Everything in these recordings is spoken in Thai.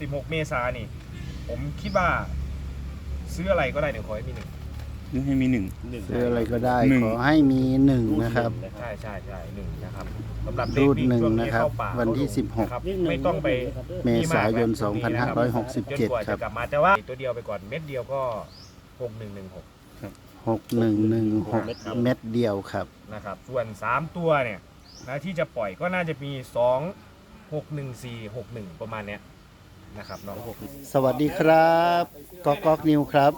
16 เมษายนนี่ ผมคิดว่า ซื้ออะไรก็ได้เดี๋ยวขอให้มีหนึ่งนี่ให้มีหนึ่งซื้ออะไรก็ได้ หนึ่ง ขอให้มีหนึ่งนะครับ ใช่ใช่ใช่หนึ่งนะครับสำหรับรูดเด็กวิ่หนึ่งช่วนะครับเข้าป่าวันที่เข้าดงสิบหกนะครับไม่ต้องไปเมษายนมีมากแล้ว2567จนกว่าครัจะบ กลับมาแต่ว่าตัวเดียวไปก่อนเม็ดเดียวก็หกหนึ่งหนึ่งหกหกหนึ่งหนึ่งหกเม็ดเดียวครับ นะครับส่วนสามตัวเนี่ยนะที่จะปล่อยก็น่าจะมีสองหกหนึ่งสี่หกหนึ่งประมาณเนี้ย นะครับน้องหกสวัสดีครับก๊อกก๊อกนิวครับ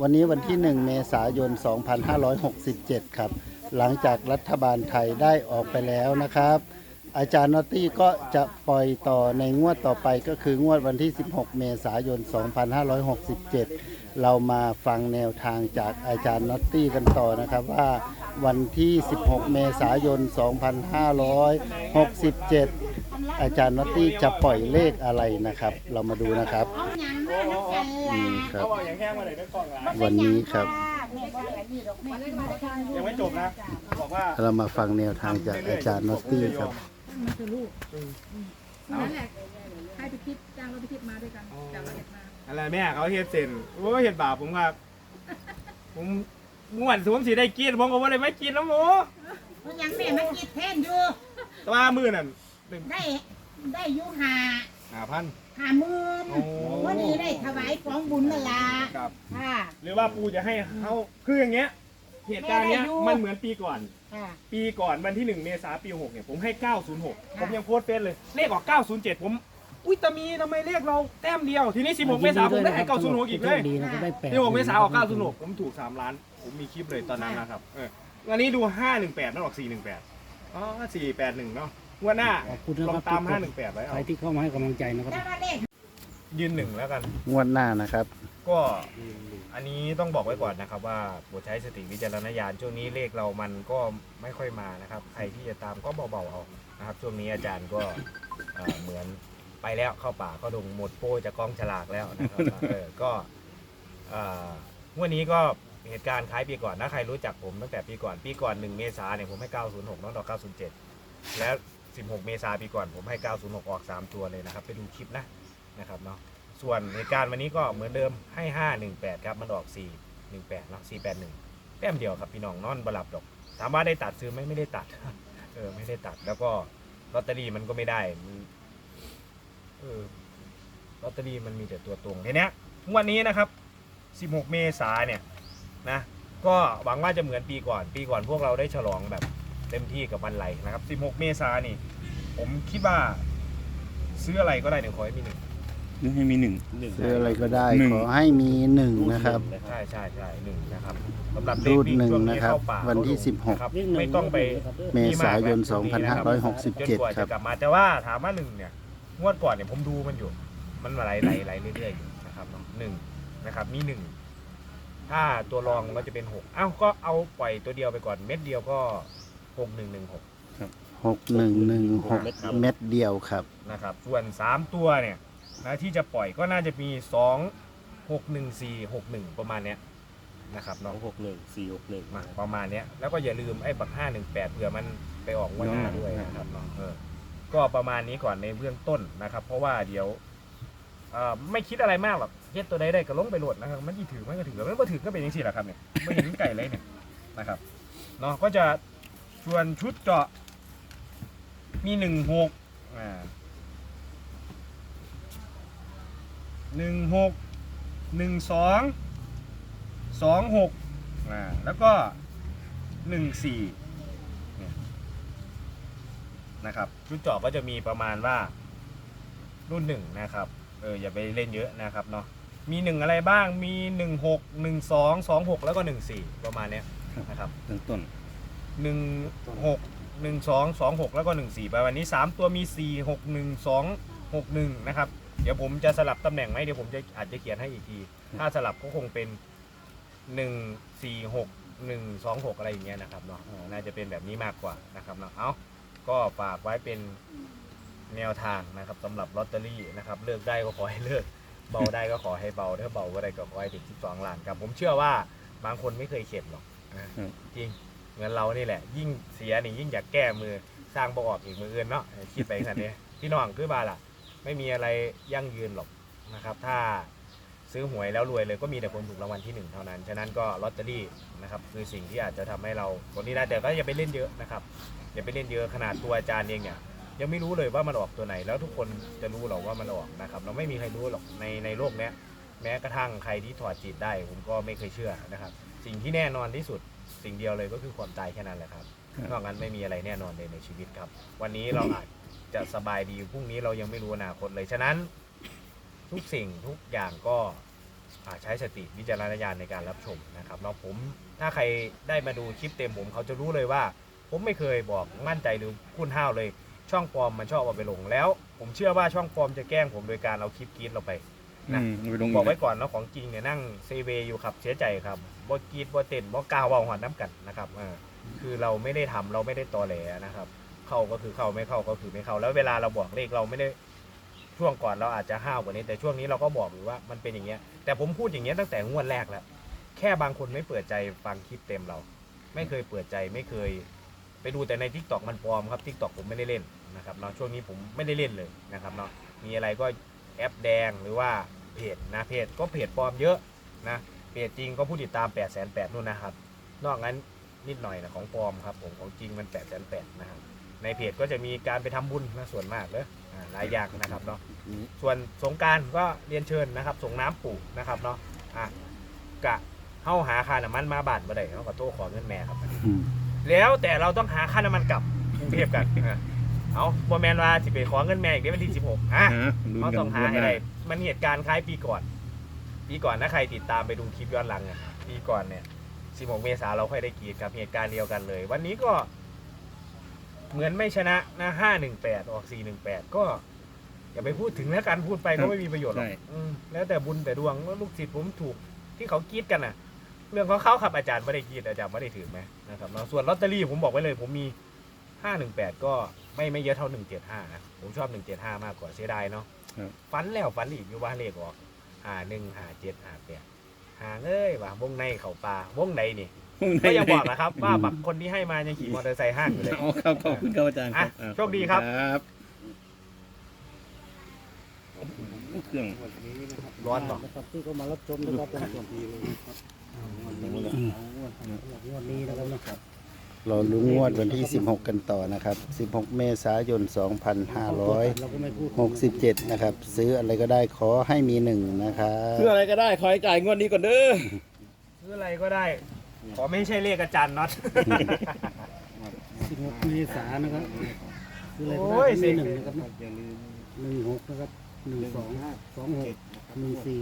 วันนี้วันที่ 1 เมษายน 2567 ครับ หลังจากรัฐบาลไทยได้ออกไปแล้วนะครับ อาจารย์นอตตี้ก็จะปล่อยต่อในงวดต่อไปก็คืองวดวันที่ 16 เมษายน 2567 เรามาฟังแนวทางจากอาจารย์นอตตี้กันต่อนะครับว่าวันที่ 16 เมษายน 2567 อาจารย์นอตตี้จะปล่อยเลขอะไรนะครับ เรามาดูนะครับเอาหยังมาน้ำกันล่ะนี่ครับเขาบอกอย่างแห้งมาเลยได้กล้องละวันนี้ครับแม่บอกอะไรนี่ดอกแม่ที่มาทางยังไม่จบนะ บอกว่า เรามาฟังแนวทางจากอาจารย์นอตตี้ครับ นั่นแหละให้ไปคิดจ้างรถไปคิดมาด้วยกันจากละเอียดมาอะไรแม่เขาเฮ็ดเซ็นโอ้เฮ็ดบาปผมครับ ผมงวดสวมสีได้กินผมก็ว่าเลยไม่กินน้ำหมูเพราะหยังแม่มากิดแทนอยู่แต่ว่ามือนั่นได้ได้อยู่หาหาพันหาหมื่นโอ้วันนี้ได้ถวายของบุญนั่นล่ะครับค่ะหรือว่าปูจะให้เขาคืออย่างเงี้ย เหตุการณ์เนี้ยแม่ได้อยู่ มันเหมือนปีก่อน ค่ะ ปีก่อนวันที่1เมษายนปี6เนี่ยผมให้ 906ค่ะผมยังโพสต์เฟซเลย เลขออก 907 ผม อุ้ยตามีทำไมเลขเราแต้มเดียว ทีนี้ 16 เมษายนผมได้ให้906อีกเลยดีนะก็ได้แปดที่6เมษายนออก906 ผมถูก 3 ล้าน ผมมีคลิปเลยตอนนั้นนะครับเออวันนี้ดู 518 นั่นออก 418 อ๋อ 481 เนาะงวันหน้าขอบคุณนะลอครังบตาม 518 ไว้ใคเอารที่เข้ามาให้กำลังใจนะครับแต่ว่าเลข ยืนหนึ่งแล้วกัน งวดหน้านะครับ ก็อันนี้ต้องบอกไว้ก่อนนะครับ ว่าโปรดใช้สติวิจารณญาณช่วงนี้เลขเรามันก็ไม่ค่อยมานะครับ ใครที่จะตามก็เบาๆเอานะครับ ช่วงนี้อาจารย์ก็เอ่อเหมือนไปแล้วเข้าป่าก็ดงหมดโป้จากกองฉลากแล้วนะครับเออก็เอ่องวันนี้ก็เหตุการณ์คล้ายปีก่อนนะใครรู้จักผมตั้งแต่ปีก่อนปีก่อน 1 เมษาเนี่ยผมให้ 906น้องดอก907 แล้ว 16 เมษาปีก่อนผมให้ 906 ออก 3 ตัวเลยนะครับ ไปดูคลิปนะ นะครับเนาะส่วนเหตุการณ์วันนี้ก็เหมือนเดิมให้ 518 ครับ มันออก 418เนาะ481 แต้มเดียวครับพี่น้องนอนบลับดอก ถามว่าได้ตัดซื้อไหมไม่ได้ตัด เออไม่ได้ตัดแล้วก็ลอตเตอรี่มันก็ไม่ได้มันเออลอตเตอรี่มันมีแต่ตัวตรงทีเนี้ยวันนี้นะครับ 16 เมษาเนี่ยนะก็หวังว่าจะเหมือนปีก่อน ปีก่อนพวกเราได้ฉลองแบบเต็มที่กับวันไหลนะครับ 16 เมษานี่ ผมคิดว่าซื้ออะไรก็ได้เดี๋ยวขอให้มีหนึ่ง นี่ให้มีหนึ่งซื้ออะไรก็ได้หนึ่ง ขอให้มีหนึ่งนะครับ ใช่ใช่ใช่หนึ่งนะครับสำหรับรูดเด็กวิ่หนึ่งช่วนะครับเข้าป่าวันที่เข้าดงสิบหกนะครับไม่ต้องไปเมษายนมีมากแบบนี้นะครับจนกว่า2567 ครัจะบ กลับมาแต่ว่าถามว่าหนึ่งเนี่ยงวดก่อนเนี่ยผมดูมันอยู่ มันมาไหลไหลไหลเรื่อยๆอยู่นะครับเนาะหนึ่งนะครับ มีหนึ่งถ้าตัวรองก็จะเป็นหกเอ้าก็เอาปล่อยตัวเดียวไปก่อนเม็ดเดียวก็หกหนึ่งหนึ่งหกหกหนึ่งหนึ่งหกเม็ดเดียวครับนะครับ ส่วนสามตัวเนี่ย นะที่จะปล่อยก็น่าจะมีสองหกหนึ่งสี่หกหนึ่งประมาณเนี้ยนะครับเนาะหกหนึ่งสี่หกหนึ่งมาประมาณเนี้ยแล้วก็อย่าลืมไอ้บักห้าหนึ่งแปดเผื่อมันไปออกงวันหน้าด้วยนะครับเนาะเออก็ประมาณนี้ก่อนในเบื้องต้นนะครับ เพราะว่าเดี๋ยวเอ่อไม่คิดอะไรมากหรอกเฮ็ดตัวใดได้ก็ลงไปโหลดนะครับ มันกี่ถือมันก็ถือแล้วมันก็ถือก็เป็นอย่างนี้แหละครับเนี่ยไม่เห็นไก่เลยเนี่ยนะครับเนาะก็จะส่วนชุดเจาะมีหนึ่งหกอ่า หนึ่งหกหนึ่งสองสองหกอ่าแล้วก็หนึ่งสี่เนี่ยนะครับชุดเจาะก็จะมีประมาณว่ารุ่นหนึ่งนะครับเอออย่าไปเล่นเยอะนะครับเนาะมีหนึ่งอะไรบ้างมีหนึ่งหกหนึ่งสองสองหกแล้วก็หนึ่งสี่ประมาณเนี้ยนะครับเริ่มต้นหนึ่งหกหนึ่งสองสองหกแล้วก็หนึ่งสี่ไปวันนี้สามตัวมีสี่หกหนึ่งสองหกหนึ่งนะครับ เดี๋ยวผมจะสลับตำแหน่งไหมเดี๋ยวผมจะอาจจะเขียนให้อีกที ถ้าสลับก็คงเป็นหนึ่งสี่หกหนึ่งสองหกอะไรอย่างเงี้ยนะครับเนาะเออน่าจะเป็นแบบนี้มากกว่านะครับเนาะเอาก็ฝากไว้เป็นแนวทางนะครับสำหรับลอตเตอรี่นะครับเลือกได้ก็ขอให้เลือกเบาได้ก็ขอให้เบาถ้าเบาก็ได้ก็ขอให้ถึง12ล้านครับผมเชื่อว่าบางคนไม่เคยเข็ดหรอกนะอืม จริงเหมือนเรานี่แหละ ยิ่งเสียนี่ยิ่งอยากแก้มือสร้างบ่ออกอีกมืออื่นเนาะคิดไปขนาดนี้พี่น้องคือบาล่ะ ไม่มีอะไรยั่งยืนหรอกนะครับ ถ้าซื้อหวยแล้วรวยเลยก็มีแต่คนถูกรางวัลที่หนึ่งเท่านั้น ฉะนั้นก็ลอตเตอรี่นะครับคือสิ่งที่อาจจะทำให้เราคนนี้ได้แต่ก็อย่าไปเล่นเยอะนะครับอย่าไปเล่นเยอะขนาดตัวอาจารย์เองเนี่ยยังไม่รู้เลยว่ามันออกตัวไหน แล้วทุกคนจะรู้หรอกว่ามันออกนะครับ เราไม่มีใครรู้หรอกในในโลกเนี้ยแม้กระทั่งใครที่ถอดจิตได้ผมก็ไม่เคยเชื่อนะครับ สิ่งที่แน่นอนที่สุดสิ่งเดียวเลยก็คือความตายแค่นั้นแหละครับ นอกนั้นไม่มีอะไรแน่นอนเลยในชีวิตครับ วันนี้เราอาจจะสบายดีพรุ่งนี้เรายังไม่รู้อนาคตเลยฉะนั้น ทุกสิ่งทุกอย่างก็อ่าใช้สติวิจารณญาณในการรับชมนะครับเนาะผมถ้าใครได้มาดูคลิปเต็มผมเขาจะรู้เลยว่า ผมไม่เคยบอกมั่นใจหรือคุ้นห้าวเลย ช่องปลอมมันชอบเอาไปลงแล้ว ผมเชื่อว่าช่องปลอมจะแกล้งผมโดยการเอาคลิปกรีดเราไปอืมเอาไปลงบอกไว้กก่อนเนาะของจริงเนี่ยนั่งเซเวอยู่ครับเสียใจครับบ่กรีดบ่เต้นบ่กล้าวเว้าหอนน้ำกันนะครับเออ คือเราไม่ได้ทำเราไม่ได้ตอแหลนะครับ เข้าก็คือเข้าไม่เข้าก็คือไม่เข้า แล้วเวลาเราบอกเลขเราไม่ได้ช่วงก่อนเราอาจจะห้าวกว่านี้ แต่ช่วงนี้เราก็บอกอยู่ว่ามันเป็นอย่างเงี้ย แต่ผมพูดอย่างเงี้ยตั้งแต่งวดแรกแล้ว แค่บางคนไม่เปิดใจฟังคลิปเต็มเรา ไม่เคยเปิดใจไม่เคย ไปดูแต่ในทิกตอกมันปลอมครับทิกตอกผมไม่ได้เล่นนะครับเนาะช่วงนี้ผมไม่ได้เล่นเลยนะครับเนาะมีอะไรก็แอปแดงหรือว่าเพจนะเพจก็เพจปลอมเยอะนะเพจจริงก็ผู้ติดตาม8ปดแสนแปดนู่นนะครับ นอกนั้น นิดหน่อยนะของปลอมครับผมของจริงมัน8ปดแสนแปดนะครับในเพจก็จะมีการไปทำบุญนะส่วนมากเลยอ่าหลายอย่างนะครับเนาะส่วนสงกรารก็เรียนเชิญนะครับส่งน้ำปู่นะครับเนาะอะกะเข้าหาคาน้ำมันมาบาทมาได้เขาก็โต้ขอเงินแม่ครับอืมแล้วแต่เราต้องหาค่าน้ำมันกลับกรุงเทพกันอะเอาบอแมนว่าจะไปขอเงินแม่อีกเดือนวันที่16ฮะฮะลุ้นเรากันต้องหาล่วงให้หน้าได้มันเหตุการณ์คล้ายปีก่อน ปีก่อนถ้าใครติดตามไปดูคลิปย้อนหลังอะปีก่อนเนี่ย 16 เมษาเราค่อยได้กรีดกับเหตุการณ์เดียวกันเลย วันนี้ก็เหมือนไม่ชนะนะ 518 ออก 418 ก็อย่าไปพูดถึงแล้วกันพูดไปก็ไม่มีประโยชน์หรอกใช่อืมแล้วแต่บุญแต่ดวงว่าลูกศิษย์ผมถูกที่เขากรีดกันน่ะ เรื่องของเขาครับอาจารย์ไม่ได้กรีดอาจารย์ไม่ได้ถือไหมนะครับเนาะส่วนลอตเตอรี่ผมบอกไว้เลย ผมมี 518 ก็ไม่ไม่เยอะเท่า 175 นะ ผมชอบ 175 มากกว่าเสียดายเนาะครับฝันแล้วฝันอีกอยู่ว่าเลขออกหาหนึ่งหาเจ็ดหาแปด หาเอ้ยว่าวงในเขาปลาวงในนี่ก็ยังบอกนะครับ ว่าบักคนที่ให้มายังขี่มอเตอร์ไซค์ห้างอยู่เลยเอาครับขอบคุณครับอาจารย์ครับอะอะโชคดีครับครับเครื่องร้อนต่อนะครับที่เขามารับชมนะครับเป็นส่วนดีเลยนะครับงวดนี้งวดนี้นะครับนะค รับเราลุ้นงวดวันที่ 16 กันต่อนะครับ 16 เมษายนเราก็ไม่พูด2567 นะครับ ซื้ออะไรก็ได้ขอให้มีหนึ่งนะครับคืออะไรก็ได้ขอให้จ่ายงวดนี้ก่อนเด้อซื้ออะไรก็ได้ ขอไม่ใช่เลขอาจารย์น็อต 16เมษายนนะครับคืออะไรก็โอ้ได้ยที่สิหนึ่งนะครับหนึ่งหกนะครับหนึ่งสองสองหกหนึ่งสี่